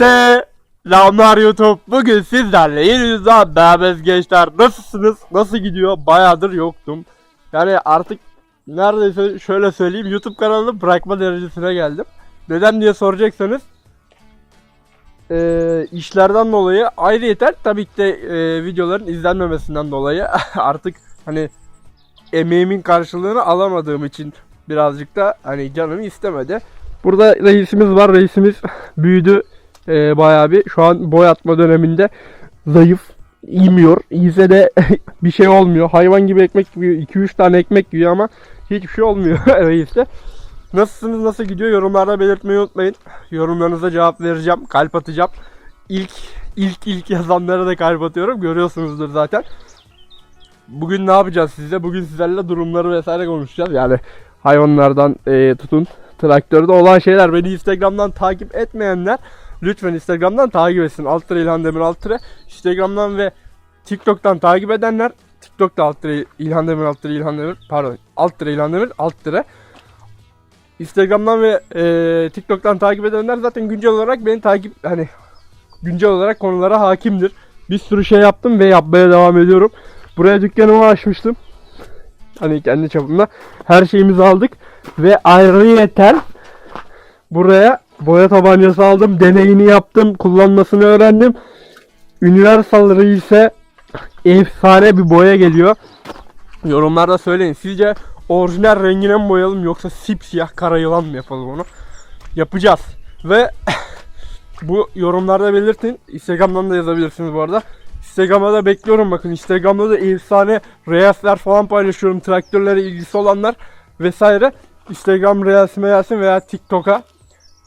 Selamlar YouTube. Bugün sizlerle yeni yüzden beraberiz gençler. Nasılsınız? Nasıl gidiyor? Bayağıdır yoktum. Yani artık neredeyse şöyle söyleyeyim YouTube kanalını bırakma derecesine geldim. Neden diye soracaksanız eee, işlerden dolayı ayrı yeter. Tabii ki de eee, videoların izlenmemesinden dolayı artık hani emeğimin karşılığını alamadığım için birazcık da hani canım istemedi. Burada reisimiz var. Reisimiz büyüdü ee, bayağı bir. Şu an boy atma döneminde zayıf. yemiyor. Yiyse de bir şey olmuyor. Hayvan gibi ekmek yiyor. 2-3 tane ekmek yiyor ama hiçbir şey olmuyor reiste. Nasılsınız? Nasıl gidiyor? Yorumlarda belirtmeyi unutmayın. Yorumlarınıza cevap vereceğim. Kalp atacağım. İlk ilk ilk yazanlara da kalp atıyorum. Görüyorsunuzdur zaten. Bugün ne yapacağız sizle? Bugün sizlerle durumları vesaire konuşacağız. Yani hayvanlardan e, tutun traktörde olan şeyler. Beni Instagram'dan takip etmeyenler lütfen Instagram'dan takip etsin. Alt tire İlhan Demir alt tire. Instagram'dan ve TikTok'tan takip edenler TikTok'ta alt tire İlhan Demir alt tire İlhan Demir pardon alt tire İlhan Demir alt tire. Instagram'dan ve e, TikTok'tan takip edenler zaten güncel olarak beni takip hani güncel olarak konulara hakimdir. Bir sürü şey yaptım ve yapmaya devam ediyorum. Buraya dükkanımı açmıştım. Hani kendi çapımda her şeyimizi aldık ve ayrıyeten buraya boya tabancası aldım. Deneyini yaptım. Kullanmasını öğrendim. Universal ise efsane bir boya geliyor. Yorumlarda söyleyin. Sizce orijinal rengine mi boyayalım yoksa sipsiyah kara yılan mı yapalım onu? Yapacağız. Ve bu yorumlarda belirtin. Instagram'dan da yazabilirsiniz bu arada. Instagram'da da bekliyorum bakın. Instagram'da da efsane reelsler falan paylaşıyorum. Traktörlere ilgisi olanlar vesaire. Instagram reelsime gelsin veya TikTok'a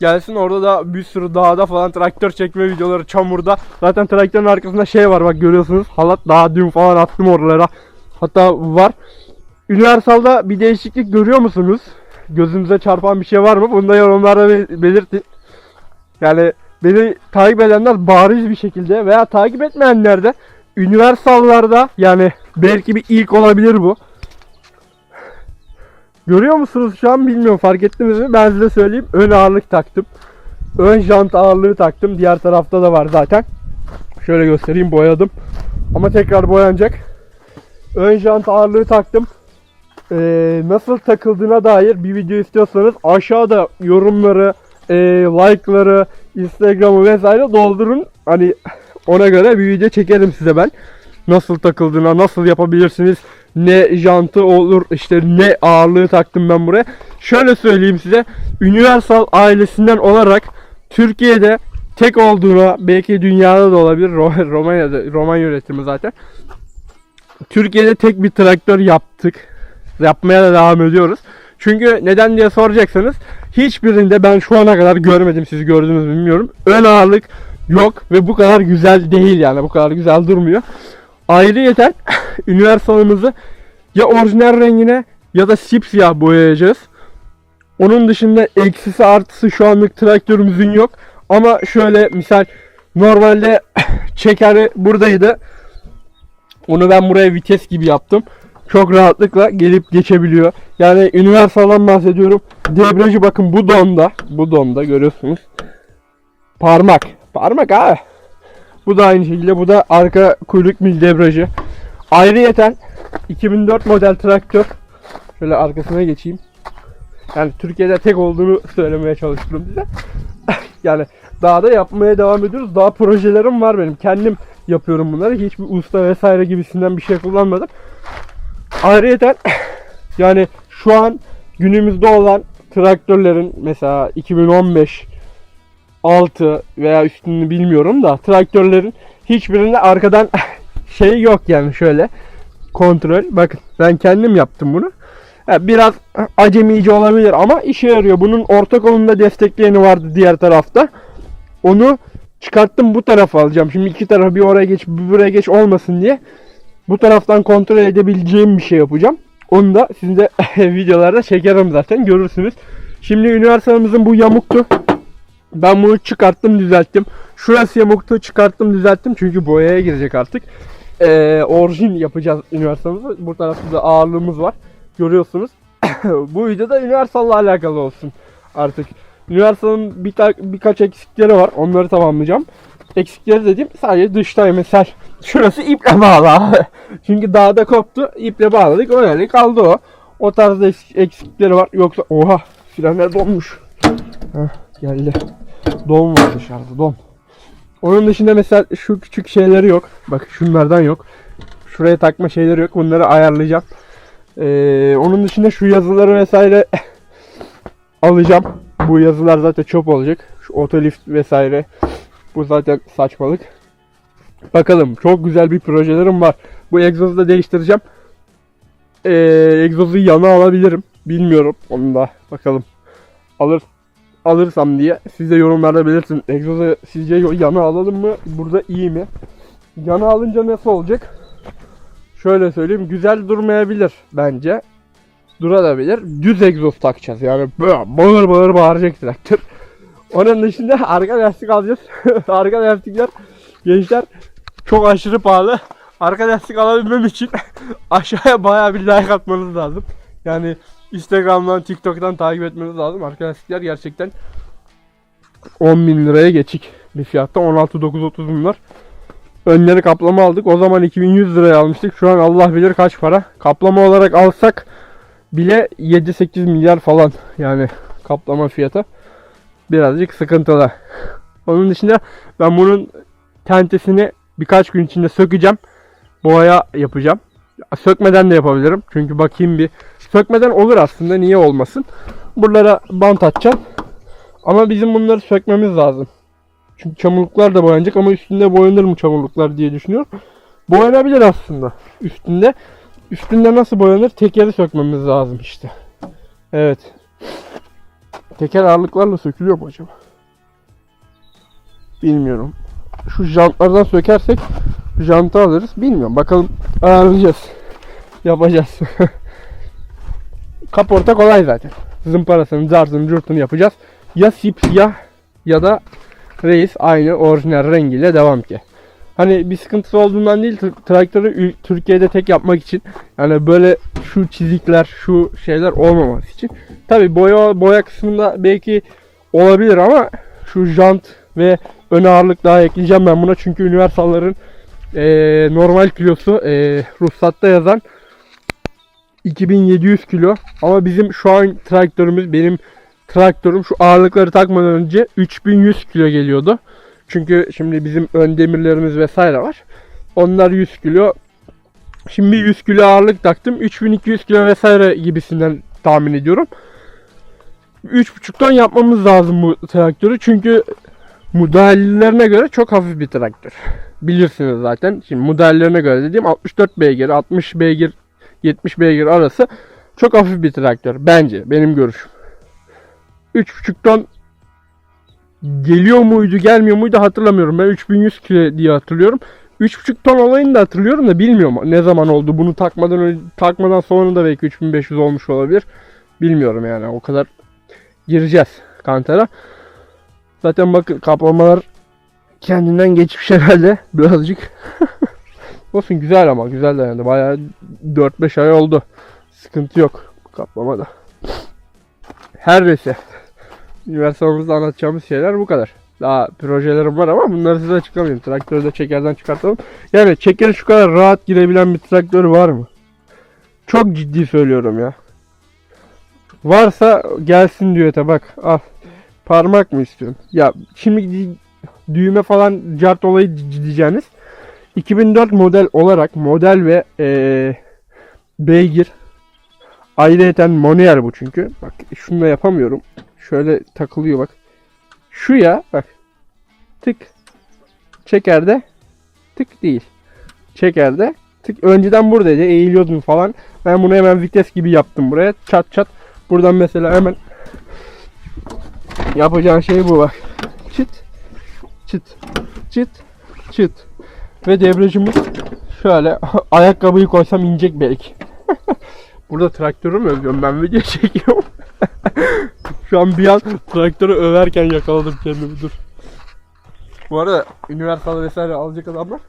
gelsin. Orada da bir sürü dağda falan traktör çekme videoları çamurda. Zaten traktörün arkasında şey var bak görüyorsunuz. Halat daha dün falan attım oralara. Hatta var. Universal'da bir değişiklik görüyor musunuz? Gözünüze çarpan bir şey var mı? Bunu da yorumlarda be- belirtin. Yani beni takip edenler bariz bir şekilde veya takip etmeyenler de Universal'larda yani belki bir ilk olabilir bu. Görüyor musunuz şu an bilmiyorum fark ettiniz mi? Ben size söyleyeyim. Ön ağırlık taktım. Ön jant ağırlığı taktım. Diğer tarafta da var zaten. Şöyle göstereyim boyadım. Ama tekrar boyanacak. Ön jant ağırlığı taktım. Ee, nasıl takıldığına dair bir video istiyorsanız aşağıda yorumları, e, like'ları, Instagram'ı vesaire doldurun. Hani ona göre bir video çekerim size ben. Nasıl takıldığına, nasıl yapabilirsiniz, ne jantı olur, işte ne ağırlığı taktım ben buraya. Şöyle söyleyeyim size, Universal ailesinden olarak Türkiye'de tek olduğuna, belki dünyada da olabilir, Ro- Romanya'da, Romanya üretimi zaten. Türkiye'de tek bir traktör yaptık. Yapmaya da devam ediyoruz. Çünkü neden diye soracaksanız hiçbirinde ben şu ana kadar görmedim siz gördünüz mü bilmiyorum. Ön ağırlık yok ve bu kadar güzel değil yani bu kadar güzel durmuyor. Ayrıyeten Universal'ımızı ya orijinal rengine ya da sipsiyah boyayacağız. Onun dışında eksisi artısı şu anlık traktörümüzün yok. Ama şöyle misal normalde çekeri buradaydı. Onu ben buraya vites gibi yaptım. Çok rahatlıkla gelip geçebiliyor. Yani Universal'dan bahsediyorum. Debriyajı bakın bu donda. Bu donda görüyorsunuz. Parmak. Parmak abi. Bu da aynı şekilde. Bu da arka kuyruk mil debriyajı. Ayrıyeten 2004 model traktör. Şöyle arkasına geçeyim. Yani Türkiye'de tek olduğunu söylemeye çalıştım size. yani daha da yapmaya devam ediyoruz. Daha projelerim var benim. Kendim yapıyorum bunları. Hiçbir usta vesaire gibisinden bir şey kullanmadım. Ayrıyeten yani şu an günümüzde olan traktörlerin mesela 2015 6 veya üstünü bilmiyorum da traktörlerin hiçbirinde arkadan şey yok yani şöyle kontrol. Bakın ben kendim yaptım bunu. Ha, Biraz acemice olabilir ama işe yarıyor. Bunun orta kolunda destekleyeni vardı diğer tarafta. Onu çıkarttım bu tarafa alacağım. Şimdi iki tarafı bir oraya geç bir buraya geç olmasın diye bu taraftan kontrol edebileceğim bir şey yapacağım. Onu da sizin de videolarda çekerim zaten görürsünüz. Şimdi üniversitemizin bu yamuktu. Ben bunu çıkarttım düzelttim. Şurası yamuktu çıkarttım düzelttim çünkü boyaya girecek artık. Ee, orijin yapacağız üniversitemizi. Bu tarafta da ağırlığımız var. Görüyorsunuz. bu videoda üniversitelle alakalı olsun artık. Universal'ın bir birkaç eksikleri var. Onları tamamlayacağım. Eksikleri dediğim sadece dışta mesela şurası iple bağlı abi. Çünkü dağda koptu. iple bağladık. Öyle kaldı o. O eks- eksikleri var. Yoksa oha frenler donmuş. Heh, geldi. Don var dışarıda don. Onun dışında mesela şu küçük şeyleri yok. Bak şunlardan yok. Şuraya takma şeyleri yok. Bunları ayarlayacağım. Ee, onun dışında şu yazıları vesaire alacağım. Bu yazılar zaten çöp olacak. Şu otolift vesaire. Bu zaten saçmalık. Bakalım çok güzel bir projelerim var. Bu egzozu da değiştireceğim. Ee, egzozu yana alabilirim. Bilmiyorum. Onu da bakalım. Alır alırsam diye siz de yorumlarda belirtin. Egzozu sizce yana alalım mı? Burada iyi mi? Yana alınca nasıl olacak? Şöyle söyleyeyim. Güzel durmayabilir bence. Durabilir. Düz egzoz takacağız. Yani bağır bağır bağıracak traktör. Onun dışında arka lastik alacağız. arka lastikler gençler çok aşırı pahalı. Arka lastik alabilmem için aşağıya bayağı bir like atmanız lazım. Yani Instagram'dan, TikTok'tan takip etmeniz lazım. Arka lastikler gerçekten 10 bin liraya geçik bir fiyatta. 16.930 bunlar. Önleri kaplama aldık. O zaman 2100 liraya almıştık. Şu an Allah bilir kaç para. Kaplama olarak alsak bile 7-8 milyar falan yani kaplama fiyatı. Birazcık sıkıntılı. Onun dışında ben bunun tentesini birkaç gün içinde sökeceğim. Boya yapacağım. Sökmeden de yapabilirim. Çünkü bakayım bir. Sökmeden olur aslında. Niye olmasın? Buralara bant atacağım. Ama bizim bunları sökmemiz lazım. Çünkü çamurluklar da boyanacak ama üstünde boyanır mı çamurluklar diye düşünüyorum. Boyanabilir aslında üstünde. Üstünde nasıl boyanır? Tekeri sökmemiz lazım işte. Evet. Teker ağırlıklarla sökülüyor mu acaba? Bilmiyorum. Şu jantlardan sökersek jantı alırız. Bilmiyorum. Bakalım ayarlayacağız. Yapacağız. Kaporta kolay zaten. Zımparasını, zarzını, curtunu yapacağız. Ya siyah ya da reis aynı orijinal rengiyle devam ki. Hani bir sıkıntısı olduğundan değil tr- traktörü Türkiye'de tek yapmak için yani böyle şu çizikler şu şeyler olmaması için. Tabi boya boya kısmında belki olabilir ama şu jant ve ön ağırlık daha ekleyeceğim ben buna çünkü universalların eee, normal kilosu eee, ruhsatta yazan 2700 kilo ama bizim şu an traktörümüz benim traktörüm şu ağırlıkları takmadan önce 3100 kilo geliyordu. Çünkü şimdi bizim ön demirlerimiz vesaire var. Onlar 100 kilo. Şimdi 100 kilo ağırlık taktım. 3200 kilo vesaire gibisinden tahmin ediyorum. 3.5 ton yapmamız lazım bu traktörü. Çünkü modellerine göre çok hafif bir traktör. Bilirsiniz zaten. Şimdi modellerine göre dediğim 64 beygir, 60 beygir, 70 beygir arası çok hafif bir traktör. Bence. Benim görüşüm. 3.5 ton geliyor muydu gelmiyor muydu hatırlamıyorum. Ben 3100 kilo diye hatırlıyorum. 3.5 ton olayını da hatırlıyorum da bilmiyorum ne zaman oldu. Bunu takmadan önce, takmadan sonra da belki 3500 olmuş olabilir. Bilmiyorum yani o kadar gireceğiz kantara. Zaten bakın kaplamalar kendinden geçmiş herhalde birazcık. Olsun güzel ama güzel dayandı. Bayağı 4-5 ay oldu. Sıkıntı yok kaplamada. Her neyse. Üniversitemizde anlatacağımız şeyler bu kadar. Daha projelerim var ama bunları size açıklamayayım. Traktörü de çekerden çıkartalım. Yani çekeri şu kadar rahat girebilen bir traktör var mı? Çok ciddi söylüyorum ya. Varsa gelsin diyor te bak al. Parmak mı istiyorsun? Ya şimdi di- düğme falan cart olayı di- diyeceğiniz. 2004 model olarak model ve eee beygir ayrıyeten manuel bu çünkü. Bak şunu da yapamıyorum. Şöyle takılıyor bak. Şu ya bak. Tık. Çekerde tık değil. Çekerde tık. Önceden buradaydı. Eğiliyordun falan. Ben bunu hemen vites gibi yaptım buraya. Çat çat. Buradan mesela hemen yapacağın şey bu bak. Çıt. Çıt. Çıt. Çıt. Ve debriyajımız şöyle ayakkabıyı koysam inecek belki. Burada traktörü mü övüyorum ben video çekiyorum. Şu an bir an traktörü överken yakaladım kendimi dur. Bu arada üniversite vesaire alacak adamlar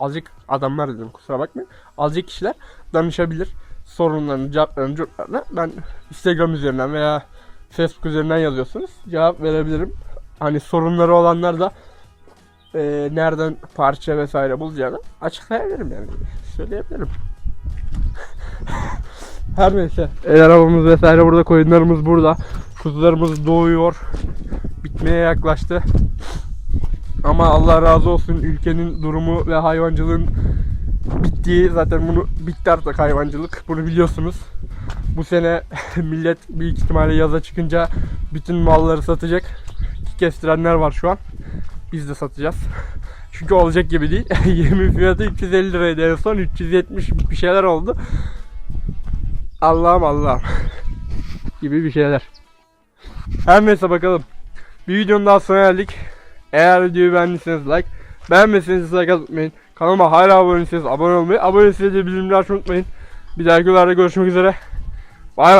alacak adamlar dedim kusura bakmayın. Alacak kişiler danışabilir. Sorunlarını, cevaplarını, cevaplarını ben Instagram üzerinden veya Facebook üzerinden yazıyorsunuz. Cevap verebilirim. Hani sorunları olanlar da e, nereden parça vesaire bulacağını açıklayabilirim yani. Söyleyebilirim. Her neyse. El arabamız vesaire burada, koyunlarımız burada. Kuzularımız doğuyor. Bitmeye yaklaştı. Ama Allah razı olsun ülkenin durumu ve hayvancılığın bittiği zaten bunu bitti artık hayvancılık. Bunu biliyorsunuz. Bu sene millet büyük ihtimalle yaza çıkınca bütün malları satacak. Ki Kestirenler var şu an. Biz de satacağız. Çünkü olacak gibi değil. Yemin fiyatı 350 liraydı en son 370 bir şeyler oldu. Allah'ım Allah'ım. gibi bir şeyler. Her neyse bakalım. Bir videonun daha sonuna geldik. Eğer videoyu beğendiyseniz like, beğenmediyseniz like atmayın. Kanalıma hala abone değilseniz abone olmayı, abone değilseniz de bildirimleri açmayı unutmayın. Bir dahaki videolarda görüşmek üzere. Bay bay.